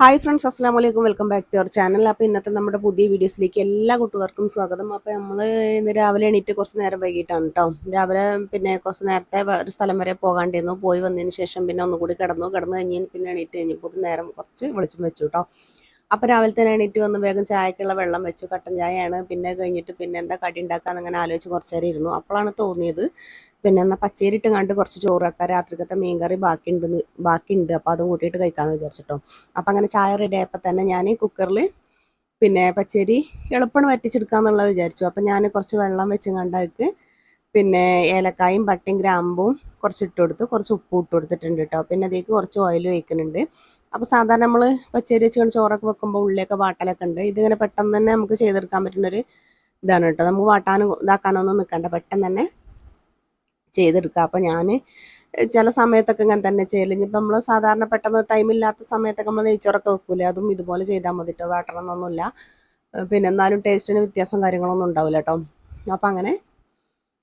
Hi friends അസ്സാം വലൈക്കും welcome back to our channel അപ്പോൾ ഇന്നത്തെ നമ്മുടെ പുതിയ വീഡിയോസിലേക്ക് എല്ലാ കൂട്ടുകാർക്കും സ്വാഗതം. അപ്പോൾ നമ്മൾ ഇന്ന് രാവിലെ എണീറ്റ് കുറച്ച് നേരം വൈകിട്ടാണ് കേട്ടോ രാവിലെ പിന്നെ കുറച്ച് നേരത്തെ ഒരു സ്ഥലം വരെ പോകാണ്ടിരുന്നു. പോയി വന്നതിന് ശേഷം പിന്നെ ഒന്നുകൂടി കിടന്നു. കിടന്നു കഴിഞ്ഞ് പിന്നെ എണീറ്റ് കഴിഞ്ഞപ്പോൾ നേരം കുറച്ച് വെളിച്ചം വെച്ചു കേട്ടോ അപ്പോൾ രാവിലെ തന്നെ എണീറ്റ് വന്ന് വേഗം ചായക്കുള്ള വെള്ളം വെച്ചു കട്ടൻ ചായയാണ്. പിന്നെ കഴിഞ്ഞിട്ട് പിന്നെ എന്താ കടി ഉണ്ടാക്കാന്ന് അങ്ങനെ ആലോചിച്ച് കുറച്ച് നേരം ഇരുന്നു. അപ്പോഴാണ് തോന്നിയത് പിന്നെ എന്നാൽ പച്ചേരിട്ട് കണ്ട് കുറച്ച് ചോറൊക്കെ രാത്രിക്കത്തെ മീൻകറി ബാക്കിയുണ്ടെന്ന് ബാക്കിയുണ്ട്. അപ്പോൾ അതും കൂട്ടിയിട്ട് കഴിക്കാമെന്ന് വിചാരിച്ചിട്ടോ. അപ്പം അങ്ങനെ ചായ റെഡി ആയപ്പോൾ തന്നെ ഞാൻ കുക്കറിൽ പിന്നെ പച്ചരി എളുപ്പമാണ് വറ്റിച്ചെടുക്കാന്നുള്ളത് വിചാരിച്ചു. അപ്പം ഞാൻ കുറച്ച് വെള്ളം വെച്ച് കണ്ടതിക്ക് പിന്നെ ഏലക്കായും പട്ടയും ഗ്രാമ്പും കുറച്ച് ഇട്ട് കൊടുത്ത്. കുറച്ച് ഉപ്പ് ഇട്ട് കൊടുത്തിട്ടുണ്ട് കേട്ടോ പിന്നെ അതിലേക്ക് കുറച്ച് ഓയിൽ ഒഴിക്കുന്നുണ്ട്. അപ്പോൾ സാധാരണ നമ്മൾ പച്ചരി വെച്ച് കൊണ്ട് ചോറൊക്കെ വെക്കുമ്പോൾ ഉള്ളിയൊക്കെ വാട്ടലൊക്കെ ഉണ്ട്. ഇതിങ്ങനെ പെട്ടെന്ന് തന്നെ നമുക്ക് ചെയ്തെടുക്കാൻ പറ്റുന്നൊരു ഇതാണ് കേട്ടോ നമുക്ക് വാട്ടാനും ഇതാക്കാനൊന്നും നിൽക്കണ്ട പെട്ടെന്ന് തന്നെ ചെയ്തെടുക്കുക അപ്പോൾ ഞാൻ ചില സമയത്തൊക്കെ ഇങ്ങനെ തന്നെ ചെയ്യൽ. ഇനിയിപ്പോൾ നമ്മൾ സാധാരണ പെട്ടെന്ന് ടൈമില്ലാത്ത സമയത്തൊക്കെ നമ്മൾ നെയ്ച്ചോറൊക്കെ വെക്കൂലേ? അതും ഇതുപോലെ ചെയ്താൽ മതി കേട്ടോ വാട്ടണമെന്നൊന്നുമില്ല പിന്നെ എന്നാലും ടേസ്റ്റിന് വ്യത്യാസം കാര്യങ്ങളൊന്നും ഉണ്ടാവില്ല കേട്ടോ അപ്പോൾ അങ്ങനെ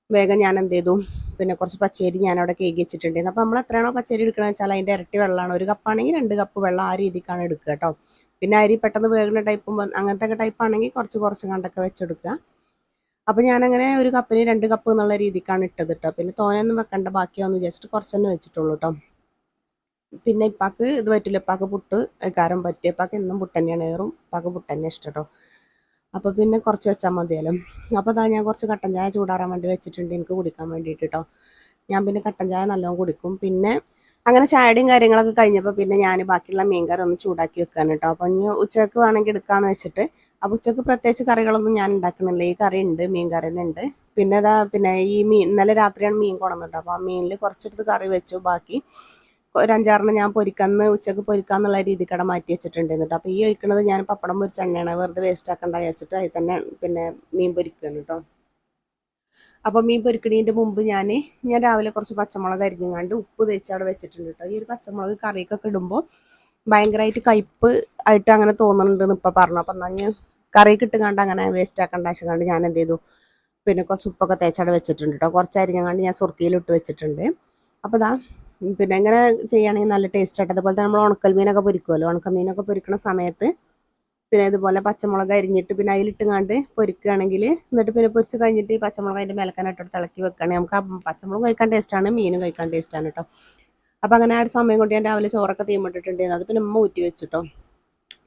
വേഗം ഞാൻ എന്ത് ചെയ്തു പിന്നെ കുറച്ച് പച്ചരി ഞാൻ അവിടെ കേക്ക് വെച്ചിട്ടുണ്ടായിരുന്നു. അപ്പോൾ നമ്മൾ എത്രയാണോ പച്ചരി എടുക്കണമെന്ന് വെച്ചാൽ അതിന്റെ ഇരട്ടി വെള്ളമാണ്. ഒരു കപ്പാണെങ്കിൽ രണ്ട് കപ്പ് വെള്ളം ആ രീതിക്കാണ് എടുക്കുക കേട്ടോ. പിന്നെ അരി പെട്ടെന്ന് വേകുന്ന ടൈപ്പ് അങ്ങനത്തെ ഒക്കെ ടൈപ്പ് ആണെങ്കിൽ കുറച്ച് കുറച്ച് കണ്ടൊക്കെ വെച്ചെടുക്കുക. അപ്പോൾ ഞാനങ്ങനെ ഒരു കപ്പിന് രണ്ട് കപ്പ് എന്നുള്ള രീതിക്കാണ് ഇട്ടത് കേട്ടോ. പിന്നെ തോനെയൊന്നും വെക്കണ്ട ബാക്കിയൊന്നും ജസ്റ്റ് കുറച്ച് തന്നെ വെച്ചിട്ടുള്ളൂ കേട്ടോ. പിന്നെ ഇപ്പാക്ക് ഇത് പറ്റില്ല. ഇപ്പാക്ക് പുട്ട് കാരം പറ്റിയ ഇപ്പാക്ക് എന്നും പുട്ടന്നെയാണ് ഏറും ഇപ്പാക്ക് പുട്ടന്നെ ഇഷ്ടം കേട്ടോ. അപ്പോൾ പിന്നെ കുറച്ച് വെച്ചാൽ മതിയല്ലോ. അപ്പോൾ അതാ ഞാൻ കുറച്ച് കട്ടൻ ചായ ചൂടാറാൻ വേണ്ടി വെച്ചിട്ടുണ്ട്. എനിക്ക് കുടിക്കാൻ വേണ്ടിയിട്ട് കേട്ടോ ഞാൻ പിന്നെ കട്ടൻ ചായ നല്ലോണം കുടിക്കും. പിന്നെ അങ്ങനെ ചായയുടെയും കാര്യങ്ങളൊക്കെ കഴിഞ്ഞപ്പോൾ പിന്നെ ഞാൻ ബാക്കിയുള്ള മീൻകറി ഒന്ന് ചൂടാക്കി വെക്കാൻ കേട്ടോ അപ്പോൾ ഇനി ഉച്ചയ്ക്ക് വേണമെങ്കിൽ എടുക്കാമെന്ന് വെച്ചിട്ട്. അപ്പോൾ ഉച്ചയ്ക്ക് പ്രത്യേകിച്ച് കറികളൊന്നും ഞാൻ ഉണ്ടാക്കണില്ല. ഈ കറി ഉണ്ട് മീൻ കറി ഉണ്ട് പിന്നെ അതാ പിന്നെ ഈ മീൻ ഇന്നലെ രാത്രിയാണ് മീൻ കൊണ്ടുവന്നിട്ടോ അപ്പോൾ ആ മീനിൽ കുറച്ചെടുത്ത് കറി വെച്ചു. ബാക്കി ഒരു അഞ്ചാറിന് ഞാൻ പൊരിക്കാന്ന് ഉച്ചയ്ക്ക് രീതി രീതിക്കട മാറ്റി വെച്ചിട്ടുണ്ട് എന്നിട്ട് അപ്പോൾ ഈ ഒഴിക്കുന്നത് ഞാൻ പപ്പടം പൊരിച്ച എണ്ണയാണ്. വെറുതെ വേസ്റ്റ് ആക്കണ്ട വെച്ചിട്ട് അതിൽ തന്നെ പിന്നെ മീൻ പൊരിക്കുകയാണ് കേട്ടോ അപ്പോൾ മീൻ പൊരിക്കണതിന്റെ മുമ്പ് ഞാൻ ഞാൻ രാവിലെ കുറച്ച് പച്ചമുളക് അരിഞ്ഞങ്ങാണ്ട് ഉപ്പ് തേച്ച് അവിടെ വെച്ചിട്ടുണ്ട് കേട്ടോ ഈ ഒരു പച്ചമുളക് കറിയൊക്കെ ഇടുമ്പോൾ ഭയങ്കരമായിട്ട് കയ്പ്പ് ആയിട്ട് അങ്ങനെ തോന്നുന്നുണ്ടെന്ന് ഇപ്പം പറഞ്ഞു. അപ്പം ഞാൻ കറി ഇട്ടുകൊണ്ട് അങ്ങനെ വേസ്റ്റ് ആക്കണ്ട വെച്ചുകൊണ്ട് ഞാൻ എന്ത് ചെയ്തു? പിന്നെ കുറച്ച് ഉപ്പൊക്കെ തേച്ചവിടെ വെച്ചിട്ടുണ്ട് കേട്ടോ കുറച്ച് അരിഞ്ഞങ്ങാണ്ട് ഞാൻ സുർക്കിയിലിട്ട് വെച്ചിട്ടുണ്ട്. അപ്പോൾ ഇതാ പിന്നെ ഇങ്ങനെ ചെയ്യുകയാണെങ്കിൽ നല്ല ടേസ്റ്റ് ആയിട്ട്. അതുപോലെ തന്നെ നമ്മൾ ഉണക്കൽ മീനൊക്കെ പൊരിക്കുമല്ലോ ഉണക്കൽ മീനൊക്കെ പൊരിക്കുന്ന സമയത്ത് പിന്നെ ഇതുപോലെ പച്ചമുളക് അരിഞ്ഞിട്ട് പിന്നെ അതിലിട്ടുങ്ങാണ്ട് പൊരിക്കുകയാണെങ്കിൽ എന്നിട്ട് പിന്നെ പൊരിച്ച് കഴിഞ്ഞിട്ട് ഈ പച്ചമുളക് അതിന്റെ മേലക്കാനായിട്ട് തിളക്കി വെക്കുകയാണെങ്കിൽ നമുക്ക് പച്ചമുളക് കഴിക്കാൻ ടേസ്റ്റാണ് മീനും കഴിക്കാൻ ടേസ്റ്റാണ് കേട്ടോ അപ്പോൾ അങ്ങനെ ആ ഒരു സമയം കൊണ്ട് ഞാൻ രാവിലെ ചോറൊക്കെ തീമിട്ടിട്ടുണ്ടായിരുന്നു. അത് പിന്നെ ഉമ്മ ഊറ്റി വെച്ചിട്ടോ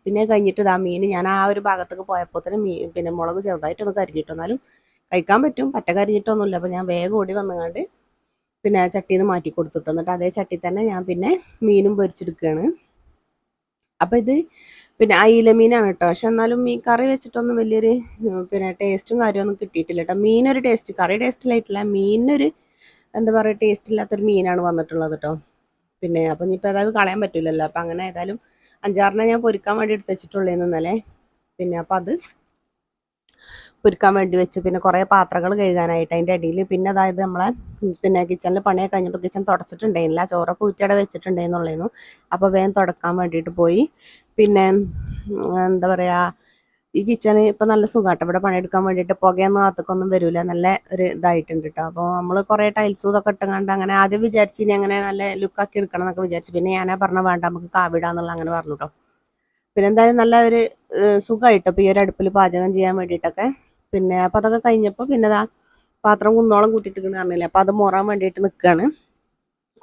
പിന്നെ കഴിഞ്ഞിട്ട് ഇതാ മീൻ ഞാൻ ആ ഒരു ഭാഗത്തേക്ക് പോയപ്പോൾ തന്നെ മീൻ പിന്നെ മുളക് ചെറുതായിട്ടൊന്ന് കരിഞ്ഞിട്ടൊന്നാലും കഴിക്കാൻ പറ്റും. പറ്റ കരിഞ്ഞിട്ടൊന്നുമില്ല. അപ്പോൾ ഞാൻ വേഗം ഓടി വന്നുകൊണ്ട് പിന്നെ ചട്ടിയിൽ നിന്ന് മാറ്റി കൊടുത്തിട്ടു. എന്നിട്ട് അതേ ചട്ടി തന്നെ ഞാൻ പിന്നെ മീനും പൊരിച്ചെടുക്കുകയാണ്. അപ്പം ഇത് പിന്നെ അയില മീനാണ് കേട്ടോ. പക്ഷെ എന്നാലും ഈ കറി വെച്ചിട്ടൊന്നും വലിയൊരു പിന്നെ ടേസ്റ്റും കാര്യമൊന്നും കിട്ടിയിട്ടില്ല കേട്ടോ. മീനൊരു ടേസ്റ്റ് കറി ടേസ്റ്റിലായിട്ടില്ല. മീനൊരു എന്താ പറയുക ടേസ്റ്റ് ഇല്ലാത്തൊരു മീനാണ് വന്നിട്ടുള്ളത് കേട്ടോ. പിന്നെ അപ്പം ഇനിയിപ്പോൾ ഏതായാലും കളയാൻ പറ്റില്ലല്ലോ അപ്പം അങ്ങനെ ഏതായാലും അഞ്ചാറിനെ ഞാൻ പൊരിക്കാൻ വേണ്ടി എടുത്ത് വെച്ചിട്ടുള്ളതെന്നല്ലേ പിന്നെ അപ്പം അത് പൊരിക്കാൻ വേണ്ടി വെച്ചു. പിന്നെ കുറേ പാത്രങ്ങൾ കഴുകാനായിട്ട് അതിന്റെ അടിയിൽ. പിന്നെ അതായത് നമ്മളെ പിന്നെ കിച്ചണിൽ പണിയൊക്കെ കഴിഞ്ഞപ്പോൾ കിച്ചൺ തുടച്ചിട്ടുണ്ടായിരുന്നില്ല. ചോറൊക്കെ ഊറ്റിയുടെ വെച്ചിട്ടുണ്ടായിരുന്നു അപ്പോൾ വേഗം തുടക്കാൻ വേണ്ടിയിട്ട് പോയി. പിന്നെ എന്താ പറയുക ഈ കിച്ചണ് ഇപ്പം നല്ല സുഖമാട്ടോ ഇവിടെ പണിയെടുക്കാൻ വേണ്ടിയിട്ട് പുകയൊന്നും അകത്തേക്കൊന്നും വരില്ല നല്ല ഒരു ഇതായിട്ടുണ്ട് കേട്ടോ. അപ്പോൾ നമ്മൾ കുറേ ടൈൽസും ഇതൊക്കെ ഇട്ടുകൊണ്ട് അങ്ങനെ ആദ്യം വിചാരിച്ചു ഇനി അങ്ങനെ നല്ല ലുക്കാക്കി എടുക്കണം എന്നൊക്കെ വിചാരിച്ചു. പിന്നെ ഞാനാ പറഞ്ഞ വേണ്ട നമുക്ക് കാവിടാന്നുള്ള അങ്ങനെ പറഞ്ഞു കേട്ടോ. പിന്നെ എന്തായാലും നല്ല ഒരു സുഖമായിട്ടോ. ഈ ഒരു അടുപ്പിൽ പാചകം ചെയ്യാൻ വേണ്ടിയിട്ടൊക്കെ പിന്നെ അപ്പം അതൊക്കെ കഴിഞ്ഞപ്പോൾ പിന്നെ ദാ പാത്രം കുന്നോളം കൂട്ടിയിട്ടിരിക്കുന്ന പറഞ്ഞില്ലേ? അപ്പോൾ അത് മോറാൻ വേണ്ടിയിട്ട് നിൽക്കുകയാണ്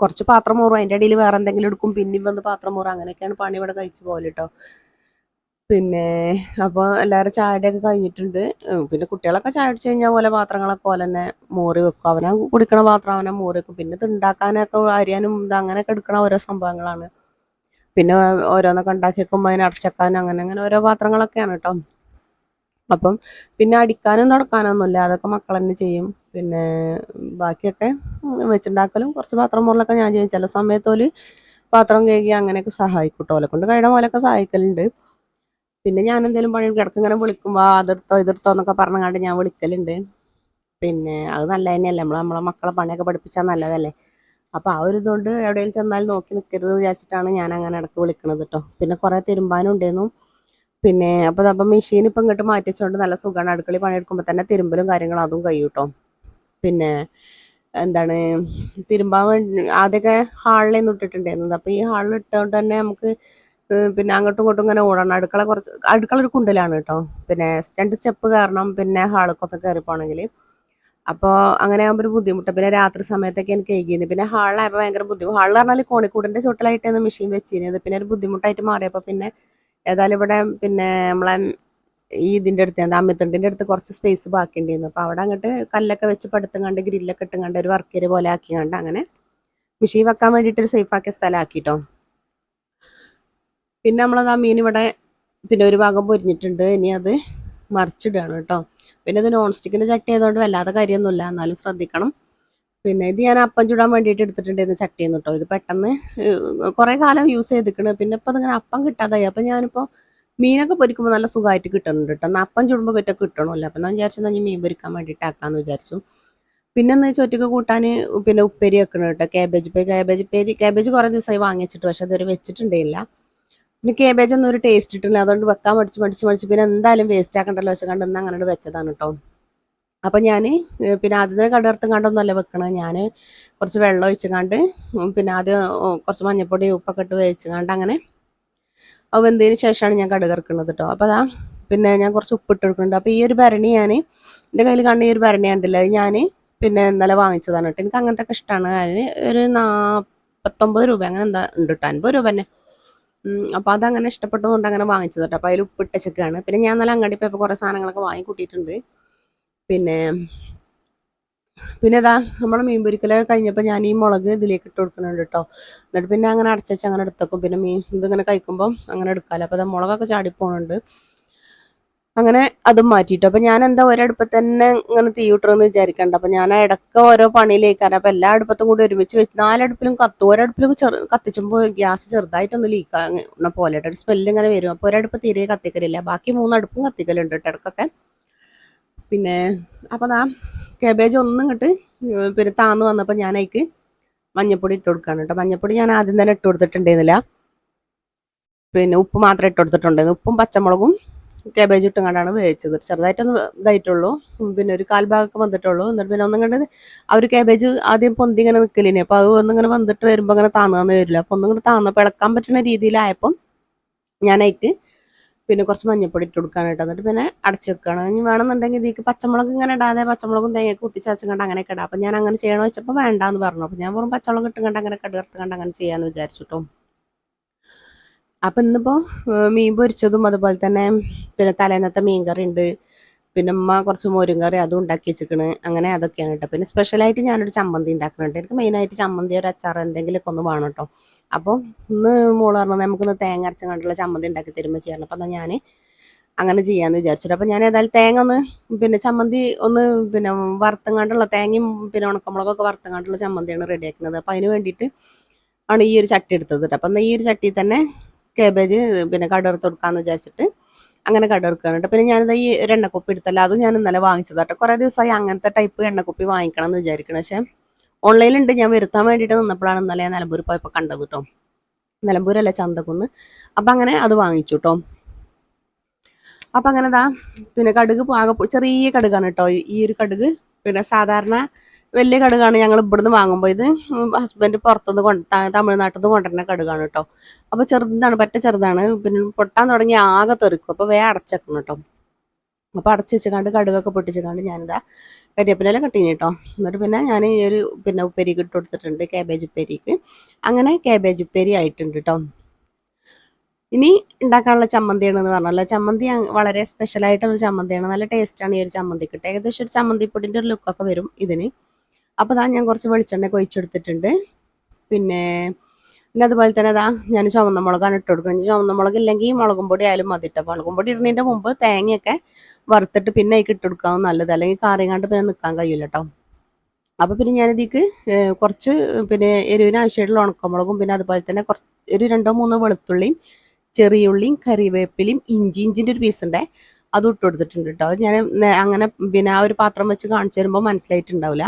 കുറച്ച് പാത്രം മോറും. അതിന്റെ ഇടയിൽ വേറെ എന്തെങ്കിലും എടുക്കും. പിന്നെയും വന്ന് പാത്രം മോറും. അങ്ങനെയൊക്കെയാണ് പണി ഇവിടെ കഴിച്ചു പോകൽ കേട്ടോ പിന്നെ അപ്പോൾ എല്ലാവരും ചായയുടെയൊക്കെ കഴിഞ്ഞിട്ടുണ്ട്. പിന്നെ കുട്ടികളൊക്കെ ചായ അടിച്ചു കഴിഞ്ഞാൽ പോലെ പാത്രങ്ങളൊക്കെ പോലെ തന്നെ മോറി വെക്കും. അവനെ കുടിക്കണ പാത്രം അവനെ മോറി വെക്കും. പിന്നെ ഇത് ഉണ്ടാക്കാനൊക്കെ അരിയാനും ഇത് അങ്ങനെയൊക്കെ എടുക്കണ ഓരോ സംഭവങ്ങളാണ്. പിന്നെ ഓരോന്നൊക്കെ ഉണ്ടാക്കി വെക്കുമ്പോൾ അതിനെ അങ്ങനെ അങ്ങനെ ഓരോ പാത്രങ്ങളൊക്കെയാണ് കേട്ടോ. അപ്പം പിന്നെ അടിക്കാനും തുടക്കാനൊന്നുമില്ല അതൊക്കെ മക്കൾ തന്നെ ചെയ്യും. പിന്നെ ബാക്കിയൊക്കെ വെച്ചിണ്ടാക്കലും കുറച്ച് പാത്രം മുറിലൊക്കെ ഞാൻ ചെയ്യും. ചില സമയത്തോൽ പാത്രം കഴുകി അങ്ങനെയൊക്കെ സഹായിക്കും കേട്ടോ ഓലെ കൊണ്ട് കഴിയുന്ന പോലെയൊക്കെ സഹായിക്കലുണ്ട്. പിന്നെ ഞാൻ എന്തെങ്കിലും പണി കിടക്കും ഇങ്ങനെ വിളിക്കുമ്പോൾ അതിർത്തോ എതിർത്തോ എന്നൊക്കെ പറഞ്ഞങ്ങാണ്ട് ഞാൻ വിളിക്കലുണ്ട്. പിന്നെ അത് നല്ല തന്നെയല്ലേ നമ്മൾ നമ്മളെ മക്കളെ പണിയൊക്കെ പഠിപ്പിച്ചാൽ നല്ലതല്ലേ. അപ്പോൾ ആ ഒരു ഇതുകൊണ്ട് എവിടെയെങ്കിലും ചെന്നാൽ നോക്കി നിൽക്കരുത് വിചാരിച്ചിട്ടാണ് ഞാൻ അങ്ങനെ ഇടയ്ക്ക് വിളിക്കണത് കേട്ടോ പിന്നെ കുറേ തിരുമ്പാനും ഉണ്ടായിരുന്നു പിന്നെ അപ്പോൾ അപ്പം മെഷീൻ ഇപ്പം ഇങ്ങോട്ട് മാറ്റി വെച്ചുകൊണ്ട് നല്ല സുഖമാണ് അടുക്കളയിൽ പണിയെടുക്കുമ്പോൾ തന്നെ തിരുമ്പലും കാര്യങ്ങളും അതും കഴിയും കേട്ടോ പിന്നെ എന്താണ് തിരുമ്പാൻ വേണ്ടി ആദ്യമൊക്കെ ഹാളിൽ നിന്ന് ഇട്ടിട്ടുണ്ടായിരുന്നത്. അപ്പോൾ ഈ ഹാളിൽ ഇട്ടുകൊണ്ട് തന്നെ നമുക്ക് പിന്നെ അങ്ങോട്ടും ഇങ്ങോട്ടും ഇങ്ങനെ ഓടണം. അടുക്കള കുറച്ച് അടുക്കള ഒരു കുണ്ടിലാണ് കേട്ടോ പിന്നെ രണ്ട് സ്റ്റെപ്പ് കാരണം പിന്നെ ഹാളിക്കൊക്കെ കയറി പോകണമെങ്കിൽ അപ്പോൾ അങ്ങനെ ആകുമ്പോൾ ഒരു ബുദ്ധിമുട്ട്. പിന്നെ രാത്രി സമയത്തൊക്കെ എനിക്ക് കഴിക്കുന്നത് പിന്നെ ഹാളിലായപ്പോൾ ഭയങ്കര ബുദ്ധിമുട്ട് ഹാളിൽ പറഞ്ഞാൽ കോണിക്കൂടിന്റെ ചുട്ടലായിട്ടാണ് മെഷീൻ വെച്ചിരുന്നത്. പിന്നെ ഒരു ബുദ്ധിമുട്ടായിട്ട് മാറിയപ്പോൾ പിന്നെ ഏതായാലും ഇവിടെ പിന്നെ നമ്മളെ ഈ ഇതിന്റെ അടുത്ത് എന്താ അമ്മിത്തണ്ടിന്റെ അടുത്ത് കുറച്ച് സ്പേസ് ബാക്കിയുണ്ടായിരുന്നു. അപ്പോൾ അവിടെ അങ്ങോട്ട് കല്ലൊക്കെ വെച്ച് പടുത്തും കണ്ട് ഗ്രില്ലൊക്കെ ഇട്ടും കണ്ട് ഒരു വർക്കർ പോലെ ആക്കി കണ്ട് അങ്ങനെ മെഷീൻ വെക്കാൻ വേണ്ടിയിട്ട് ഒരു സേഫ് ആക്കിയ സ്ഥലം ആക്കിട്ടോ. പിന്നെ നമ്മളത് മീൻ ഇവിടെ പിന്നെ ഒരു ഭാഗം പൊരിഞ്ഞിട്ടുണ്ട്. ഇനി അത് മറിച്ചിടുകയാണ് കേട്ടോ. പിന്നെ ഇത് നോൺ സ്റ്റിക്കിന്റെ ചട്ടി ആയതുകൊണ്ട് വല്ലാതെ കാര്യമൊന്നുമില്ല. എന്നാലും ശ്രദ്ധിക്കണം. പിന്നെ ഇത് ഞാൻ അപ്പം ചുടാൻ വേണ്ടിയിട്ട് എടുത്തിട്ടുണ്ടായിരുന്നു ചട്ടിയെന്ന് കേട്ടോ. ഇത് പെട്ടെന്ന് കുറേ കാലം യൂസ് ചെയ്തിക്കണ്. പിന്നെ ഇപ്പം അതിങ്ങനെ അപ്പം കിട്ടാതായി. അപ്പം ഞാനിപ്പോൾ മീനൊക്കെ പൊരിക്കുമ്പോൾ നല്ല സുഖമായിട്ട് കിട്ടുന്നുണ്ട് കേട്ടോ. അപ്പം ചുടുമ്പോൾ കുറ്റം കിട്ടണമല്ലോ. അപ്പം ഞാൻ വിചാരിച്ചത് ഞാൻ മീൻ പൊരിക്കാൻ വേണ്ടിയിട്ട് ആക്കാന്ന് വിചാരിച്ചു. പിന്നെ എന്ന് വെച്ചാൽ ഒറ്റയ്ക്ക് കൂട്ടാൻ പിന്നെ ഉപ്പേരി വെക്കണം കേട്ടോ. കാബേജ് ഉപ്പേരി. കാബേജ് പേരി കാബേജ് കുറേ ദിവസമായി വാങ്ങിച്ചിട്ട് പക്ഷെ അതൊരു വെച്ചിട്ടുണ്ടായില്ല. പിന്നെ കേബേജ് ഒന്നും ഒരു ടേസ്റ്റ് ഇട്ടില്ല. അതുകൊണ്ട് വെക്കാൻ മടിച്ച് മടിച്ച് മടിച്ച്. പിന്നെ എന്തായാലും വേസ്റ്റ് ആക്കണ്ടല്ലോ വെച്ചാൽ കണ്ടെന്ന് അങ്ങനെ വെച്ചതാണ് കേട്ടോ. അപ്പം ഞാൻ പിന്നെ ആദ്യം തന്നെ കടർത്തും കണ്ടൊന്നുമല്ല വെക്കണത്. ഞാൻ കുറച്ച് വെള്ളം ഒഴിച്ച് കണ്ട് പിന്നെ ആദ്യം കുറച്ച് മഞ്ഞൾപ്പൊടി ഉപ്പൊക്കെ ഇട്ട് വേവിച്ച് കണ്ട് അങ്ങനെ അത് വെന്തതിന് ശേഷമാണ് ഞാൻ കടുക് ഇറക്കുന്നത് കേട്ടോ അപ്പോൾ അതാ പിന്നെ ഞാൻ കുറച്ച് ഉപ്പിട്ട് കൊടുക്കുന്നുണ്ട്. അപ്പോൾ ഈ ഒരു ഭരണി ഞാൻ എന്റെ കയ്യിൽ കാണുന്ന ഈ ഒരു ഭരണി ഉണ്ടല്ലോ ഞാൻ പിന്നെ ഇന്നലെ വാങ്ങിച്ചതാണ് കേട്ടോ എനിക്ക് അങ്ങനത്തെ ഒക്കെ ഇഷ്ടമാണ് അതിന് ഒരു നാൽപ്പത്തൊമ്പത് രൂപ അങ്ങനെ എന്താ ഉണ്ട് കേട്ടോ അൻപത് രൂപ തന്നെ. അപ്പോൾ അതങ്ങനെ ഇഷ്ടപ്പെട്ടതുകൊണ്ട് അങ്ങനെ വാങ്ങിച്ചത് കേട്ടോ അപ്പോൾ അതിൽ ഉപ്പിട്ട ചെക്കാണ് പിന്നെ ഞാൻ നല്ല അങ്ങാടി പോയപ്പോൾ കുറേ സാധനങ്ങളൊക്കെ വാങ്ങി കൂട്ടിയിട്ടുണ്ട് പിന്നെ പിന്നെ ഇതാ നമ്മുടെ മീൻ പൊരിക്കലൊക്കെ കഴിഞ്ഞപ്പോൾ ഞാൻ ഈ മുളക് ഇതിലേക്ക് ഇട്ട് കൊടുക്കുന്നുണ്ട് കേട്ടോ എന്നിട്ട് പിന്നെ അങ്ങനെ അടച്ചു അങ്ങനെ എടുത്തേക്കും. പിന്നെ മീൻ ഇതിങ്ങനെ കഴിക്കുമ്പം അങ്ങനെ എടുക്കാമല്ലോ അപ്പോൾ അത് മുളകൊക്കെ ചാടി ചാടിപ്പോണുണ്ട് അങ്ങനെ അതും മാറ്റിയിട്ടു അപ്പം ഞാൻ എന്താ ഒരടുപ്പത്ത് തന്നെ ഇങ്ങനെ തീ വിട്ടണമെന്ന് വിചാരിക്കണ്ട. അപ്പം ഞാൻ ഇടയ്ക്ക് ഓരോ പണിയിലേക്കാണ് അപ്പം എല്ലാ അടുപ്പത്തും കൂടി ഒരുമിച്ച് വെച്ച് നാലടുപ്പിലും കത്തും. ഒരടുപ്പിലും ചെറു കത്തിച്ചുമ്പോൾ ഗ്യാസ് ചെറുതായിട്ടൊന്ന് ലീക്ക് പോലെ ഒരു സ്മെല്ല് ഇങ്ങനെ വരും. അപ്പോൾ ഒരടുപ്പ് തീരെ കത്തിക്കലില്ല. ബാക്കി മൂന്നടുപ്പും കത്തിക്കലുണ്ട് കേട്ടോ ഇടയ്ക്കൊക്കെ പിന്നെ അപ്പം ആ കാബേജ് ഒന്നും ഇങ്ങോട്ട് പിന്നെ താന്ന് വന്നപ്പോൾ ഞാൻ അതിക്ക് മഞ്ഞപ്പൊടി ഇട്ട് കൊടുക്കുകയാണ് കേട്ടോ മഞ്ഞപ്പൊടി ഞാൻ ആദ്യം തന്നെ ഇട്ട് കൊടുത്തിട്ടുണ്ടായിരുന്നില്ല. പിന്നെ ഉപ്പ് മാത്രം ഇട്ട് കൊടുത്തിട്ടുണ്ടായിരുന്നു. ഉപ്പും പച്ചമുളകും കാബേജ് ഇട്ടും കണ്ടാണ് വേവിച്ചത്. ചെറുതായിട്ടൊന്ന് ഇതായിട്ടുള്ളൂ. പിന്നെ ഒരു കാൽഭാഗമൊക്കെ വന്നിട്ടുള്ളൂ. എന്നിട്ട് പിന്നെ ഒന്നും കണ്ടത് ആ ഒരു കാബേജ് ആദ്യം പൊന്തി ഇങ്ങനെ നിൽക്കലിനെ അപ്പോൾ അത് ഒന്നിങ്ങനെ വന്നിട്ട് വരുമ്പോൾ ഇങ്ങനെ താന്നു വരില്ല. അപ്പോൾ ഒന്നും ഇങ്ങനെ താന്നപ്പോൾ ഇളക്കാൻ പറ്റുന്ന രീതിയിലായപ്പം ഞാൻ അതിക്ക് പിന്നെ കുറച്ച് മഞ്ഞപ്പൊടി ഇട്ട് കൊടുക്കുകയാണ് കേട്ടോ എന്നിട്ട് പിന്നെ അടച്ചു വെക്കുകയാണ് ഇനി വേണമെന്നുണ്ടെങ്കിൽ ഇതിക്ക് പച്ചമുളക് ഇങ്ങനെ ഇടാതെ പച്ചമുളകും തേങ്ങയൊക്കെ കുത്തിച്ചതച്ചുകൊണ്ട് അങ്ങനെ ഇടാം. അപ്പം ഞാൻ അങ്ങനെ ചെയ്യണോ വെച്ചപ്പോൾ വേണ്ട എന്ന് പറഞ്ഞു. അപ്പം ഞാൻ വെറും പച്ചമുളക് ഇട്ടും കണ്ട് അങ്ങനെ കടുകർത്ത് കണ്ട് അങ്ങനെ ചെയ്യാമെന്ന് വിചാരിച്ചു കേട്ടോ അപ്പം ഇന്നിപ്പോൾ മീൻ പൊരിച്ചതും അതുപോലെ തന്നെ പിന്നെ തലേന്നത്തെ മീൻ കറി ഉണ്ട് പിന്നെ ഉമ്മ കുറച്ച് മോരും കറി അതും ഉണ്ടാക്കി വെച്ചിക്കണ് അങ്ങനെ അതൊക്കെയാണ് കേട്ടോ. പിന്നെ സ്പെഷ്യലായിട്ട് ഞാനൊരു ചമ്മന്തി ഉണ്ടാക്കുന്നുണ്ട് എനിക്ക് മെയിനായിട്ട് ചമ്മന്തി ഒരു അച്ചാർ എന്തെങ്കിലുമൊക്കെ ഒന്ന് വേണം കേട്ടോ. അപ്പോൾ ഇന്ന് മോൾ പറഞ്ഞത് നമുക്കൊന്ന് തേങ്ങ അരച്ചും കണ്ടുള്ള ചമ്മന്തി ഉണ്ടാക്കി തരുമ്പോൾ ചെയ്യണം അപ്പം ഞാൻ അങ്ങനെ ചെയ്യാന്ന് വിചാരിച്ചിട്ട്. അപ്പം ഞാൻ ഏതായാലും തേങ്ങ ഒന്ന് പിന്നെ ചമ്മന്തി ഒന്ന് പിന്നെ വറുത്തങ്ങാണ്ടുള്ള തേങ്ങയും പിന്നെ ഉണക്കമുളകൊക്കെ വറുത്തങ്ങാണ്ടുള്ള ചമ്മന്തിയാണ് റെഡിയാക്കുന്നത് അപ്പം അതിന് വേണ്ടിയിട്ട് ആണ് ഈ ഒരു ചട്ടി എടുത്തത് അപ്പം ഈ ഒരു ചട്ടിയിൽ തന്നെ കേബേജ് പിന്നെ കടർത്ത് കൊടുക്കാമെന്ന് വിചാരിച്ചിട്ട് അങ്ങനെ കടുവറുക്കുകയാണ് കേട്ടോ. പിന്നെ ഞാനിത് ഈ ഒരു എണ്ണക്കുപ്പി എടുത്തല്ല അതും ഞാൻ ഇന്നലെ വാങ്ങിച്ചതാട്ടോ കുറേ ദിവസമായി അങ്ങനത്തെ ടൈപ്പ് എണ്ണക്കുപ്പി വാങ്ങിക്കണം എന്ന് വിചാരിക്കണം. പക്ഷേ ഓൺലൈനിലുണ്ട്. ഞാൻ വരുത്താൻ വേണ്ടിയിട്ട് നിന്നപ്പോഴാണ് ഇന്നലെ ഞാൻ നിലമ്പൂർ പോയപ്പോൾ കണ്ടത് കേട്ടോ. നിലമ്പൂരല്ല ചന്തക്കുന്ന്. അപ്പം അങ്ങനെ അത് വാങ്ങിച്ചു കേട്ടോ. അപ്പം അങ്ങനെ ദാ പിന്നെ കടുക് പാക ചെറിയ കടുകാണ് കേട്ടോ. ഈ ഒരു കടുക് പിന്നെ സാധാരണ വലിയ കടുകാണ് ഞങ്ങൾ ഇവിടുന്ന് വാങ്ങുമ്പോൾ ഇത് ഹസ്ബൻഡ് പുറത്തുനിന്ന് കൊണ്ട് തമിഴ്നാട്ടിൽ നിന്ന് കൊണ്ടുവരുന്ന കടുകാണ് കേട്ടോ അപ്പോൾ ചെറുതാണ് പറ്റ ചെറുതാണ്. പിന്നെ പൊട്ടാൻ തുടങ്ങി ആകെ തെറിക്കും. അപ്പോൾ വേ അടച്ചേക്കണം കേട്ടോ അപ്പോൾ അടച്ച് വെച്ചുകൊണ്ട് കടുകൊക്കെ പൊട്ടിച്ചുകൊണ്ട് ഞാനിതാ കരിവേപ്പിനെല്ലാം കട്ടിഞ്ഞു കേട്ടോ എന്നിട്ട് പിന്നെ ഞാൻ ഈ ഒരു പിന്നെ ഉപ്പേരിക്ക് ഇട്ട് കൊടുത്തിട്ടുണ്ട് കാബേജ് ഉപ്പേരിക്ക്. അങ്ങനെ കാബേജ് ഉപ്പേരി ആയിട്ടുണ്ട് കേട്ടോ ഇനി ഉണ്ടാക്കാനുള്ള ചമ്മന്തിയാണ് എന്ന് പറഞ്ഞാൽ ചമ്മന്തി വളരെ സ്പെഷ്യലായിട്ടുള്ള ചമ്മന്തിയാണ്. നല്ല ടേസ്റ്റാണ് ഈ ഒരു ചമ്മന്തി കിട്ടുക ഏകദേശം ഒരു ചമ്മന്തിപ്പൊടിന്റെ ഒരു ലുക്കൊക്കെ വരും ഇതിന്. അപ്പോൾ അതാ ഞാൻ കുറച്ച് വെളിച്ചെണ്ണ കൊഴിച്ചെടുത്തിട്ടുണ്ട്. പിന്നെ പിന്നെ അതുപോലെ തന്നെ അതാ ഞാൻ ചുവന്ന മുളകാണ് ഇട്ട് കൊടുക്കുന്നത്. ചുവന്ന മുളക് ഇല്ലെങ്കിൽ മുളകും പൊടി ആയാലും മതി കേട്ടോ മുളകും പൊടി ഇടുന്നതിന്റെ മുമ്പ് തേങ്ങയൊക്കെ വറുത്തിട്ട് പിന്നെ അതിക്ക് ഇട്ട് കൊടുക്കാവും നല്ലത്. അല്ലെങ്കിൽ കാറിങ്ങാണ്ട് പിന്നെ നിൽക്കാൻ കഴിയില്ല കേട്ടോ അപ്പോൾ പിന്നെ ഞാനിതിക്ക് കുറച്ച് പിന്നെ എരിവിന് ഉണക്കമുളകും പിന്നെ അതുപോലെ തന്നെ കുറച്ച് ഒരു രണ്ടോ മൂന്നോ വെളുത്തുള്ളിയും ചെറിയ ഉള്ളിയും കറിവേപ്പിലയും ഇഞ്ചി ഇഞ്ചിന്റെ ഒരു പീസുണ്ടേ അതും ഇട്ട് കൊടുത്തിട്ടുണ്ട് കേട്ടോ ഞാൻ അങ്ങനെ പിന്നെ ആ ഒരു പാത്രം വെച്ച് കാണിച്ചു തരുമ്പോൾ മനസ്സിലായിട്ടുണ്ടാവില്ല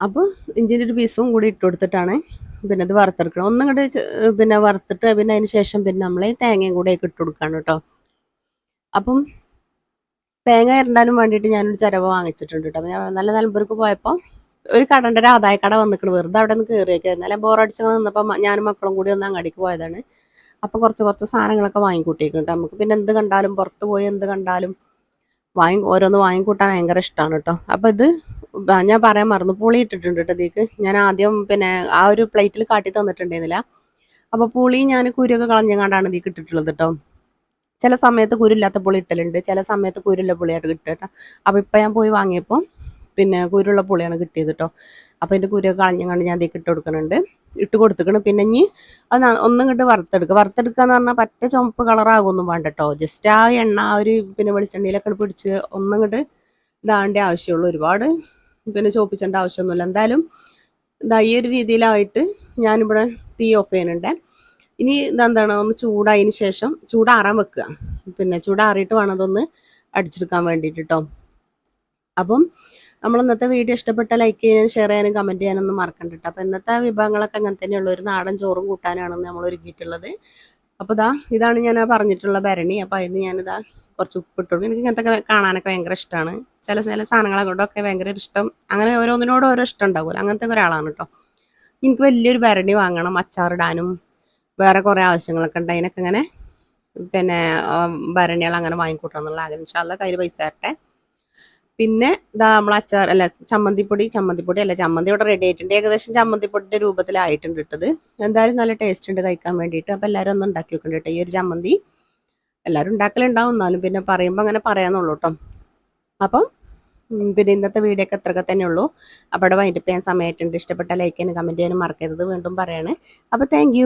അപ്പോൾ ഇഞ്ചിന്റെ ഒരു പീസും കൂടി ഇട്ട് കൊടുത്തിട്ടാണ് പിന്നെ അത് വറുത്തെടുക്കണം ഒന്നും കൂടി പിന്നെ വറുത്തിട്ട് പിന്നെ അതിന് ശേഷം പിന്നെ നമ്മൾ തേങ്ങയും കൂടെ ഇട്ട് കൊടുക്കുകയാണ് കേട്ടോ അപ്പം തേങ്ങ ഇരണ്ടാനും വേണ്ടിയിട്ട് ഞാനൊരു ചിരവ വാങ്ങിച്ചിട്ടുണ്ട് കേട്ടോ ഞാൻ നല്ല നിലമ്പൂർക്ക് പോയപ്പോൾ ഒരു കടന്റെ ഒരു ആദായ കട വന്നിട്ട് വെറുതെ അവിടെ നിന്ന് കയറിയൊക്കെ എന്നാലും ബോറടിച്ച് നിന്നപ്പോൾ ഞാനും മക്കളും കൂടി ഒന്ന് അങ്ങാടിക്ക് പോയതാണ്. അപ്പോൾ കുറച്ച് കുറച്ച് സാധനങ്ങളൊക്കെ വാങ്ങിക്കൂട്ടിയിട്ടുണ്ട് നമുക്ക് പിന്നെ എന്ത് കണ്ടാലും പുറത്ത് പോയി എന്ത് കണ്ടാലും വാങ്ങി ഓരോന്ന് വാങ്ങിക്കൂട്ടാൻ ഭയങ്കര ഇഷ്ടമാണ് കേട്ടോ അപ്പം ഇത് ഞാൻ പറയാൻ മറന്നു. പുളി ഇട്ടിട്ടുണ്ട് കേട്ടോ ഇതിലേക്ക്. ഞാൻ ആദ്യം പിന്നെ ആ ഒരു പ്ലേറ്റിൽ കാട്ടി തന്നിട്ടുണ്ടായിരുന്നില്ല. അപ്പോൾ പുളി ഞാൻ കുരുവൊക്കെ കളഞ്ഞങ്ങാണ്ടാണ് ഇതിൽ ഇട്ടിട്ടുള്ളത് കേട്ടോ ചില സമയത്ത് കുരുല്ലാത്ത പുളി ഇട്ടലുണ്ട്. ചില സമയത്ത് കുരുള്ള പുളിയായിട്ട് കിട്ടുക കേട്ടോ അപ്പോൾ ഇപ്പം ഞാൻ പോയി വാങ്ങിയപ്പോൾ പിന്നെ കുരുള്ള പുളിയാണ് കിട്ടിയത് കേട്ടോ അപ്പോൾ എന്റെ കുരുവൊക്കെ കളഞ്ഞങ്ങാണ്ട് ഞാൻ ഇതിലേക്ക് ഇട്ട് കൊടുക്കുന്നുണ്ട്. ഇട്ട് കൊടുത്തിക്കണം. പിന്നെ ഇനി അത് ഒന്നും കണ്ട് വറുത്തെടുക്കുക വറുത്തെടുക്കുക എന്ന് പറഞ്ഞാൽ പറ്റ ചുമപ്പ് കളറാകൊന്നും വേണ്ട കേട്ടോ ജസ്റ്റ് ആ എണ്ണ ആ ഒരു പിന്നെ വെളിച്ചെണ്ണയിലൊക്കെ പിടിച്ച് ഒന്നും കണ്ട് ഇതാണ്ട ആവശ്യമുള്ളൂ. ഒരുപാട് പിന്നെ ചോപ്പിച്ചേണ്ട ആവശ്യമൊന്നുമില്ല. എന്തായാലും ഇതാ ഈ ഒരു രീതിയിലായിട്ട് ഞാനിവിടെ തീ ഓഫ് ചെയ്യുന്നുണ്ട്. ഇനി ഇതെന്താണ് ഒന്ന് ചൂടായതിന് ശേഷം ചൂടാറാൻ വെക്കുക. പിന്നെ ചൂടാറിയിട്ട് വേണം അതൊന്ന് അടിച്ചെടുക്കാൻ വേണ്ടിയിട്ട് കേട്ടോ അപ്പം നമ്മൾ ഇന്നത്തെ വീഡിയോ ഇഷ്ടപ്പെട്ട ലൈക്ക് ചെയ്യാനും ഷെയർ ചെയ്യാനും കമന്റ് ചെയ്യാനൊന്നും മറക്കണ്ട കേട്ടോ അപ്പോൾ ഇന്നത്തെ വിഭവങ്ങളൊക്കെ അങ്ങനെ തന്നെയുള്ളൂ. ഒരു നാടൻ ചോറും കൂട്ടാനാണ് നമ്മൾ ഒരുക്കിയിട്ടുള്ളത്. അപ്പോൾ ഇതാ ഇതാണ് ഞാൻ പറഞ്ഞിട്ടുള്ള ഭരണി. അപ്പോൾ അതിന് ഞാനിതാ കുറച്ച് ഉപ്പിട്ടു എനിക്ക് ഇങ്ങനത്തെ കാണാനൊക്കെ ഭയങ്കര ഇഷ്ടമാണ് ചില ചില സാധനങ്ങളെ കൊണ്ടൊക്കെ ഭയങ്കര ഇഷ്ടം. അങ്ങനെ ഓരോന്നിനോട് ഓരോ ഇഷ്ടം ഉണ്ടാവുമല്ലോ അങ്ങനത്തെ ഒരാളാണ് കേട്ടോ എനിക്ക് വലിയൊരു ഭരണി വാങ്ങണം. അച്ചാറിടാനും വേറെ കുറേ ആവശ്യങ്ങളൊക്കെ ഉണ്ട്. അതിനൊക്കെ ഇങ്ങനെ പിന്നെ ഭരണികൾ അങ്ങനെ വാങ്ങിക്കൂട്ടണം എന്നുള്ള ആഗ്രഹം. ഇൻഷാല്ല കയ്യിൽ പൈസ തരട്ടെ പിന്നെ ഇതാ നമ്മൾ അച്ചാർ അല്ല ചമ്മന്തിപ്പൊടി ചമ്മന്തിപ്പൊടി അല്ല ചമ്മന്തി ഇവിടെ റെഡി ആയിട്ടുണ്ട്. ഏകദേശം ചമ്മന്തിപ്പൊടിയുടെ രൂപത്തിലായിട്ടുണ്ട് ഇട്ടത്. എന്തായാലും നല്ല ടേസ്റ്റ് ഉണ്ട് കഴിക്കാൻ വേണ്ടിയിട്ട്. അപ്പോൾ എല്ലാവരും ഒന്ന് ഉണ്ടാക്കി വെക്കണ്ട കേട്ടോ ഈ ഒരു ചമ്മന്തി എല്ലാവരും ഉണ്ടാക്കലുണ്ടാവും. എന്നാലും പിന്നെ പറയുമ്പോൾ അങ്ങനെ പറയാന്നുള്ളൂ കേട്ടോ അപ്പം പിന്നെ ഇന്നത്തെ വീഡിയോ ഒക്കെ ഇത്രയൊക്കെ തന്നെ ഉള്ളൂ. അപ്പോൾ ഇവിടെ വൈൻഡപ്പ് ചെയ്യാൻ സമയമായിട്ടുണ്ട്. ഇഷ്ടപ്പെട്ട ലൈക്ക് ചെയ്യാനും കമന്റ് ചെയ്യാനും മറക്കരുത്. വീണ്ടും പറയാണ്. അപ്പോൾ താങ്ക്